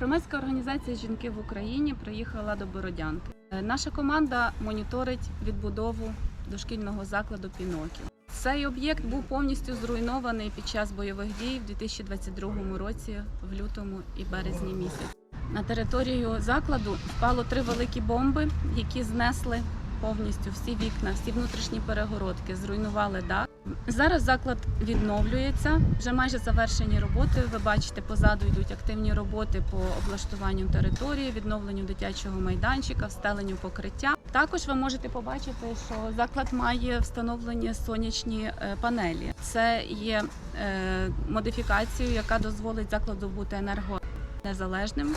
Громадська організація Жінки в Україні приїхала до Бородянки. Е, Наша команда моніторить відбудову дошкільного закладу Пінокіо. Цей об'єкт був повністю зруйнований під час бойових дій в 2022 році, в лютому і березні місяці. На територію закладу впало три великі бомби, які знесли повністю всі вікна, всі внутрішні перегородки, зруйнували дах. Зараз заклад відновлюється. Вже майже завершені роботи. Ви бачите, позаду йдуть активні роботи по облаштуванню території, відновленню дитячого майданчика, встеленню покриття. Також ви можете побачити, що заклад має встановлені сонячні е, панелі. Це є е, модифікацією, яка дозволить закладу бути енерго. Незалежним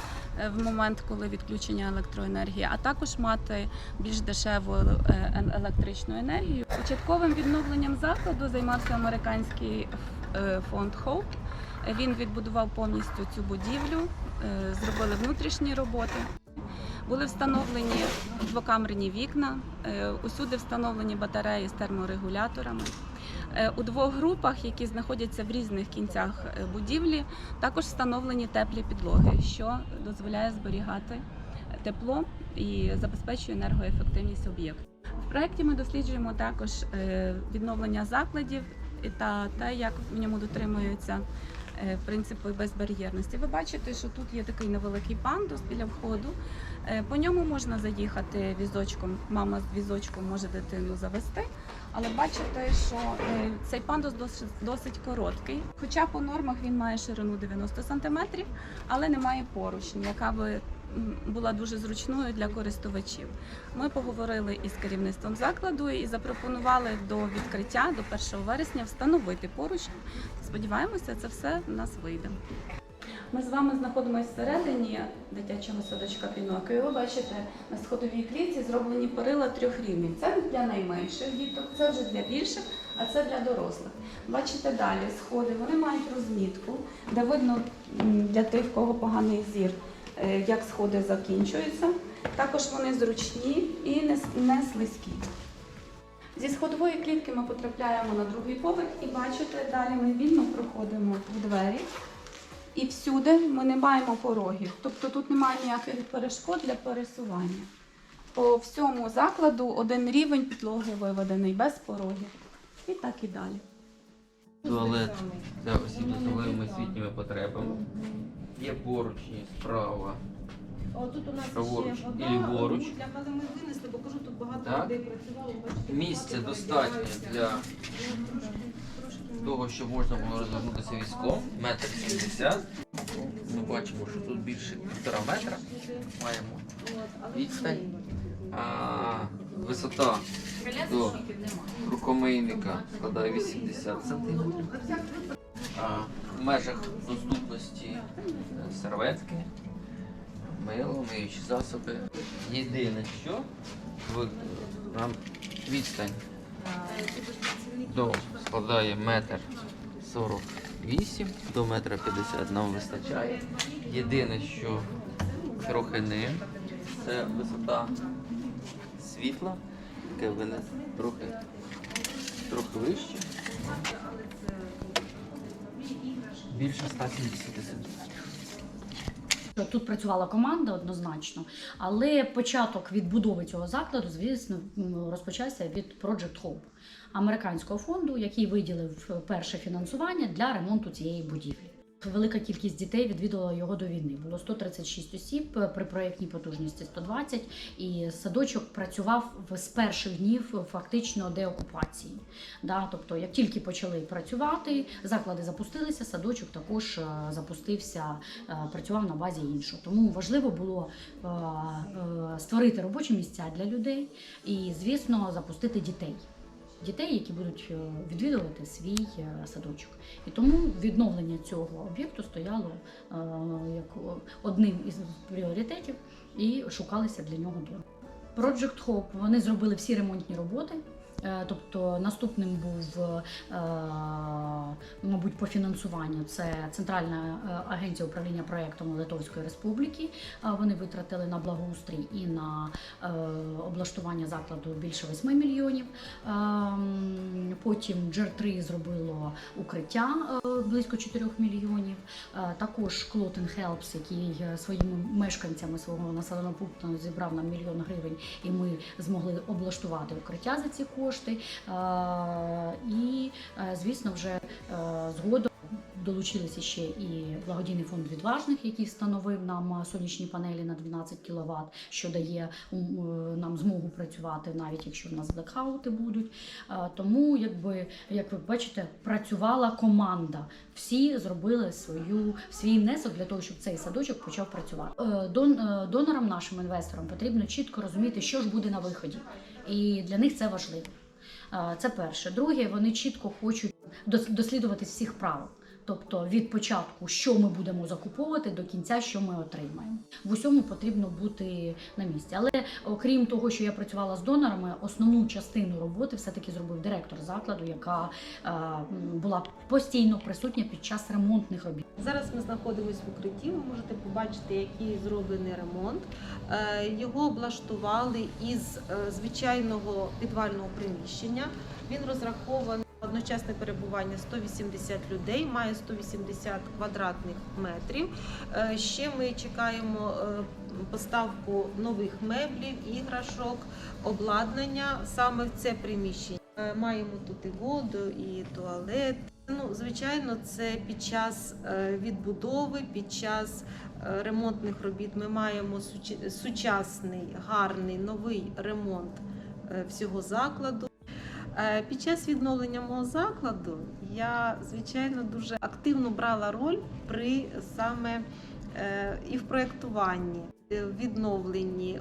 в момент, коли відключення електроенергії, а також мати більш дешеву е, електричну енергію. Початковим відновленням закладу займався американський е, фонд. Е, Він відбудував повністю цю будівлю, е, зробили внутрішні роботи. Були встановлені двокамерні вікна, е, усюди встановлені батареї з терморегуляторами. Е, У двох групах, які знаходяться в різних кінцях е, будівлі, також встановлені теплі підлоги, що дозволяє зберігати тепло і забезпечує енергоефективність об'єкту. В проєкті ми досліджуємо також е, відновлення закладів та те, як в ньому дотримуються е, принципи безбар'єрності. Ви бачите, що тут є такий невеликий пандус біля входу. Е, По ньому можна заїхати візочком. Мама з візочком може дитину завести. Але бачите, що е, цей пандус досить, досить короткий. Хоча по нормах він має ширину 90 см, але немає поручні, яка би була дуже зручною для користувачів. Ми поговорили із керівництвом закладу і запропонували до відкриття до 1 вересня встановити поручні. Сподіваємося, це все в нас вийде. Ми з вами знаходимося всередині дитячого садочка Пінокіо. І Ви бачите, на сходовій клітці зроблені перила трьох рівнів. Це для найменших діток, це вже для більших, а це для дорослих. Бачите далі сходи, вони мають розмітку, де видно для тих, в кого поганий зір, е, як сходи закінчуються. Також вони зручні і не слизькі. Зі сходової клітки ми потрапляємо на другий поверх і бачите, далі ми вільно проходимо в двері. І всюди ми не маємо порогів, тобто тут немає ніяких перешкод для пересування. По всьому закладу один рівень підлоги виведений без порогів. І так і далі. Туалет для осіб з особливими освітніми потребами. Є поручні справа. Отут у нас Праворуч ще вода, і ліворуч. а але ми винесли, бо кажу, тут багато Так. людей працювало. Бачите, Місця багато достатньо для того, щоб можна було розвернутися візком. Метр сімдесят. Ми бачимо, що тут більше півтора метра маємо відстань. А висота до рукомийника складає 80 сантиметрів. А в межах доступності е, серветки, мило, миючі засоби. Єдине, що нам відстань до складає метр 48 до метра 50 нам вистачає. Єдине, що трохи не, це висота світла, яке вине трохи, трохи вище. Більше 170 сантиметрів. Тут працювала команда однозначно, але початок відбудови цього закладу, звісно, розпочався від Project Hope, американського фонду, який виділив перше фінансування для ремонту цієї будівлі. Велика кількість дітей відвідувала його до війни. Було 136 осіб е, при проєктній потужності 120, і садочок працював з перших днів фактично деокупації. Да, тобто, як тільки почали працювати, заклади запустилися, садочок також е, запустився, е, працював на базі іншого. Тому важливо було е, е, створити робочі місця для людей і, звісно, запустити дітей. Дітей, які будуть е, відвідувати свій е, садочок, і тому відновлення цього об'єкту стояло е, як одним із пріоритетів і шукалися для нього дома. Project Hope вони зробили всі ремонтні роботи Тобто наступним був, е, мабуть, по фінансуванню це Центральна е, агенція управління проєктом Литовської Республіки. Е, Вони витратили на благоустрій і на е, облаштування закладу більше 8 мільйонів. Ем, Потім Джер 3 зробило укриття е, близько 4 мільйонів. Е, Також Клотен Хелпс, який е, своїми мешканцями свого населеного пункту зібрав нам мільйон гривень, і ми змогли облаштувати укриття за ці кошти. Е, І, е, звісно, вже е, згодом. Долучилися ще і благодійний фонд відважних, який встановив нам е, сонячні панелі на 12 кВт, що дає нам змогу працювати, навіть якщо в нас блекаути будуть. Тому, якби як ви бачите, працювала команда. Всі зробили свою свій внесок для того, щоб цей садочок почав працювати. Дон, донорам, нашим інвесторам потрібно чітко розуміти, що ж буде на виході, і для них це важливо. Це перше. Друге, вони чітко хочуть дос- дослідувати всіх правил. Тобто від початку, що ми будемо закуповувати, до кінця, що ми отримаємо. В усьому потрібно бути на місці. Але окрім того, що я працювала з донорами, основну частину роботи все-таки зробив директор закладу, яка е, була постійно присутня під час ремонтних робіт. Зараз ми знаходимося в укритті. Ви можете побачити, який зроблений ремонт. Е, Його облаштували із е, звичайного підвального приміщення. Він розрахований одночасне перебування 180 людей, має 180 квадратних метрів. Е, Ще ми чекаємо е, поставку нових меблів, іграшок, обладнання саме в це приміщення. Е, Маємо тут і воду, і туалет. Ну, звичайно, це під час відбудови, під час ремонтних робіт ми маємо сучасний, гарний новий ремонт всього закладу. Е, Під час відновлення мого закладу я, звичайно, дуже активно брала роль при саме е, і в проєктуванні, в відновленні,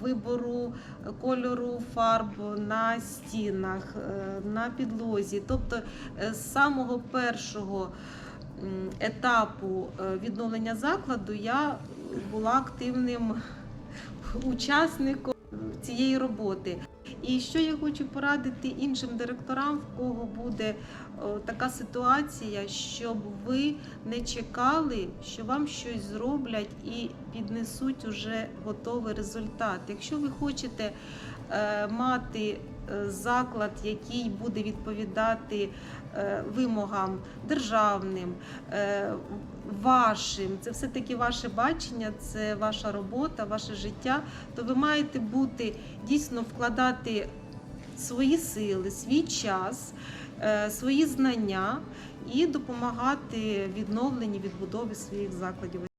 вибору кольору фарб на стінах, е, на підлозі. Тобто з самого першого етапу відновлення закладу я була активним учасником цієї роботи. І що я хочу порадити іншим директорам, в кого буде така ситуація, щоб ви не чекали, що вам щось зроблять і піднесуть уже готовий результат. Якщо ви хочете е, мати заклад, який буде відповідати е, вимогам державним, е, вашим, це все-таки ваше бачення, це ваша робота, ваше життя, то ви маєте бути дійсно вкладати свої сили, свій час, е, свої знання і допомагати відновленні відбудові своїх закладів.